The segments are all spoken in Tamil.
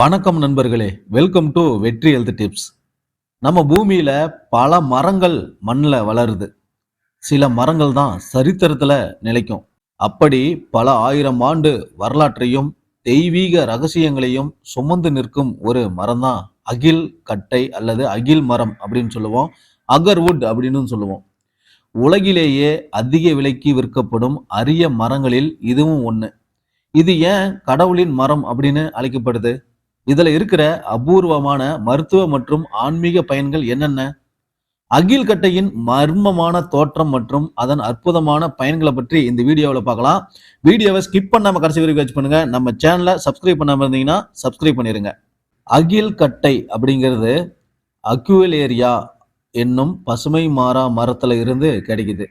வணக்கம் நண்பர்களே. Welcome to Vetri health tips நம்ம பூமியில பல மரங்கள் மண்ணில் வளருது. சில மரங்கள் தான் சரித்திரத்துல நிலைக்கும். அப்படி பல ஆயிரம் ஆண்டு வரலாற்றையும் தெய்வீக ரகசியங்களையும் சுமந்து நிற்கும் ஒரு மரம் தான் அகில் கட்டை அல்லது அகில் மரம் அப்படின்னு சொல்லுவோம். அகர்வுட் அப்படின்னு சொல்லுவோம். உலகிலேயே அதிக விலைக்கு விற்கப்படும் அரிய மரங்களில் இதுவும் ஒன்று இது ஏன் கடவுளின் மரம் அப்படின்னு அழைக்கப்படுது? இதில் இருக்கிற அபூர்வமான மருத்துவ மற்றும் ஆன்மீக பயன்கள் என்னென்ன? அகில் கட்டையின் மர்மமான தோற்றம் மற்றும் அதன் அற்புதமான பயன்களை பற்றி இந்த வீடியோவில் பார்க்கலாம். வீடியோவை ஸ்கிப் பண்ணாமல் கடைசி வரைக்கும் வச்சு பண்ணுங்க. நம்ம சேனலை சப்ஸ்கிரைப் பண்ணாமல் இருந்தீங்கன்னா சப்ஸ்கிரைப் பண்ணிடுங்க அகில் கட்டை அப்படிங்கிறது அக்யூலேரியா என்னும் பசுமை மாறா மரத்தில் இருந்து கிடைக்குது.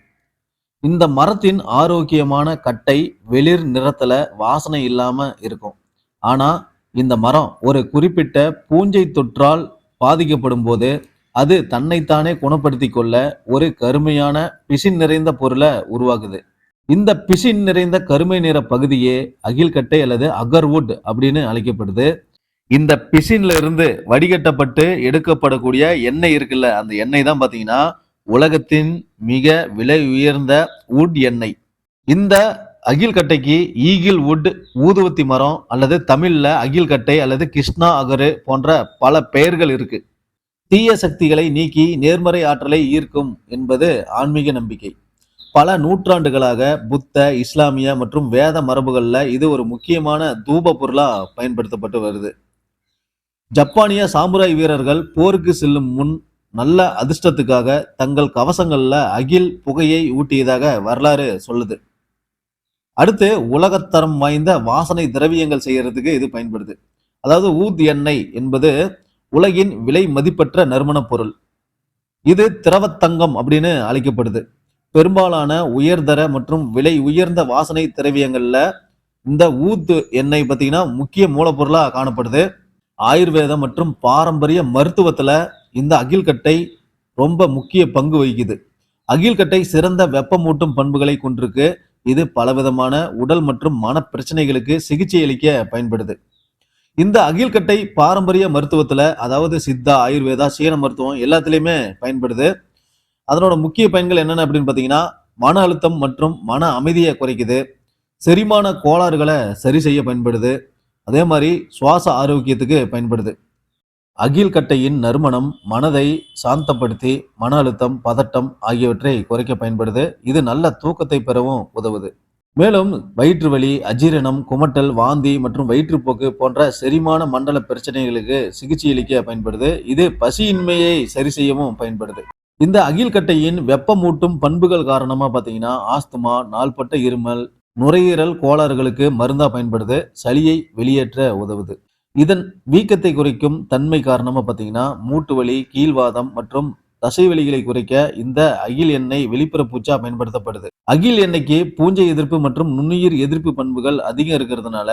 இந்த மரத்தின் ஆரோக்கியமான கட்டை வெளிர் நிறத்தில் வாசனை இல்லாமல் இருக்கும். ஆனால் இந்த மரம் ஒரு குறிப்பிட்ட பூஞ்சை தொற்றால் பாதிக்கப்படும் போது அது தன்னைத்தானே குணப்படுத்தி கொள்ள ஒரு கருமையான பிசின் நிறைந்த பொருளை உருவாக்குது. இந்த பிசின் நிறைந்த கருமை நிற பகுதியே அகில்கட்டை அல்லது அகர்வுட் அப்படின்னு அழைக்கப்படுது. இந்த பிசின்ல இருந்து வடிகட்டப்பட்டு எடுக்கப்படக்கூடிய எண்ணெய் இருக்குல்ல அந்த எண்ணெய் தான் பார்த்தீங்கன்னா உலகத்தின் மிக விலை உயர்ந்த உட் எண்ணெய். இந்த அகில் கட்டைக்கு ஈகில் வுட் ஊதுவத்தி மரம் அல்லது தமிழில் அகில் கட்டை அல்லது கிருஷ்ணா அகரு போன்ற பல பெயர்கள் இருக்கு. தீய சக்திகளை நீக்கி நேர்மறை ஆற்றலை ஈர்க்கும் என்பது ஆன்மீக நம்பிக்கை. பல நூற்றாண்டுகளாக புத்த இஸ்லாமிய மற்றும் வேத மரபுகளில் இது ஒரு முக்கியமான தூப பொருளாக பயன்படுத்தப்பட்டு வருது. ஜப்பானிய சாமுராய் வீரர்கள் போருக்கு செல்லும் முன் நல்ல அதிர்ஷ்டத்துக்காக தங்கள் கவசங்களில் அகில் புகையை ஊட்டியதாக வரலாறு சொல்லுது. அடுத்து உலகத்தரம் வாய்ந்த வாசனை திரவியங்கள் செய்யறதுக்கு இது பயன்படுது. அதாவது ஊத் எண்ணெய் என்பது உலகின் விலை மதிப்பற்ற நறுமணப் பொருள். இது திரவத்தங்கம் அப்படின்னு அழைக்கப்படுது. பெரும்பாலான உயர்தர மற்றும் விலை உயர்ந்த வாசனை திரவியங்கள்ல இந்த ஊத்து எண்ணெய் பார்த்தீங்கன்னா முக்கிய மூலப்பொருளாக காணப்படுது. ஆயுர்வேதம் மற்றும் பாரம்பரிய மருத்துவத்தில் இந்த அகில்கட்டை ரொம்ப முக்கிய பங்கு வகிக்குது. அகில்கட்டை சிறந்த வெப்பமூட்டும் பண்புகளை கொண்டிருக்கு. இது பலவிதமான உடல் மற்றும் மன பிரச்சனைகளுக்கு சிகிச்சை அளிக்க பயன்படுது. இந்த அகில்கட்டை பாரம்பரிய மருத்துவத்துல அதாவது சித்தா ஆயுர்வேதா சீன மருத்துவம் எல்லாத்துலேயுமே பயன்படுது. அதனோட முக்கிய பயன்கள் என்னென்ன அப்படின்னு பார்த்தீங்கன்னா மன அழுத்தம் மற்றும் மன அமைதியை குறைக்குது. செரிமான கோளாறுகளை சரி செய்ய பயன்படுது. அதே மாதிரி சுவாச ஆரோக்கியத்துக்கு பயன்படுது. அகில் கட்டையின் நறுமணம் மனதை சாந்தப்படுத்தி மன அழுத்தம் பதட்டம் ஆகியவற்றை குறைக்க பயன்படுது. இது நல்ல தூக்கத்தை பெறவும் உதவுது. மேலும் வயிற்று வலி அஜீரணம் குமட்டல் வாந்தி மற்றும் வயிற்றுப்போக்கு போன்ற செரிமான மண்டல பிரச்சனைகளுக்கு சிகிச்சை அளிக்க பயன்படுது. இது பசியின்மையை சரி செய்யவும் பயன்படுது. இந்த அகில் கட்டையின் வெப்பமூட்டும் பண்புகள் காரணமா பார்த்தீங்கன்னா ஆஸ்துமா நாள்பட்ட இருமல் நுரையீரல் கோளாறுகளுக்கு மருந்தா பயன்படுது. சளியை வெளியேற்ற உதவுது. இதன் வீக்கத்தை குறைக்கும் தன்மை காரணமாக பார்த்தீங்கன்னா மூட்டு வலி கீழ்வாதம் மற்றும் தசை வலிகளை குறைக்க இந்த அகில் எண்ணெய் வெளிப்புற பூச்சா பயன்படுத்தப்படுது. அகில் எண்ணெய்க்கு பூஞ்சை எதிர்ப்பு மற்றும் நுண்ணுயிர் எதிர்ப்பு பண்புகள் அதிகம் இருக்கிறதுனால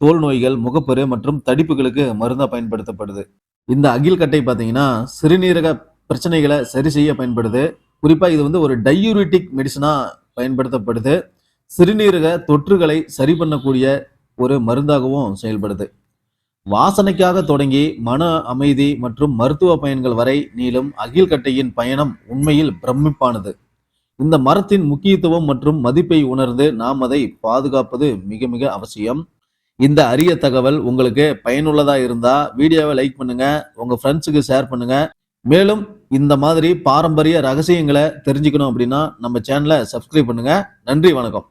தோல் நோய்கள் முகப்பரு மற்றும் தடிப்புகளுக்கு மருந்தாக பயன்படுத்தப்படுது. இந்த அகில் கட்டை பார்த்தீங்கன்னா சிறுநீரக பிரச்சனைகளை சரி செய்ய பயன்படுது. குறிப்பாக இது வந்து ஒரு டையூரிட்டிக் மெடிசனாக பயன்படுத்தப்படுது. சிறுநீரக தொற்றுகளை சரி பண்ணக்கூடிய ஒரு மருந்தாகவும் செயல்படுது. வாசனைக்காக தொடங்கி மன அமைதி மற்றும் மருத்துவ பயன்கள் வரை நீளும் அகில்கட்டையின் பயணம் உண்மையில் பிரமிப்பானது. இந்த மரத்தின் முக்கியத்துவம் மற்றும் மதிப்பை உணர்ந்து நாம் அதை பாதுகாப்பது மிக மிக அவசியம். இந்த அரிய தகவல் உங்களுக்கு பயனுள்ளதாக இருந்தால் வீடியோவை லைக் பண்ணுங்க உங்கள் ஃப்ரெண்ட்ஸுக்கு ஷேர் பண்ணுங்க. மேலும் இந்த மாதிரி பாரம்பரிய ரகசியங்களை தெரிஞ்சுக்கணும் அப்படின்னா நம்ம சேனலை சப்ஸ்கிரைப் பண்ணுங்க. நன்றி வணக்கம்.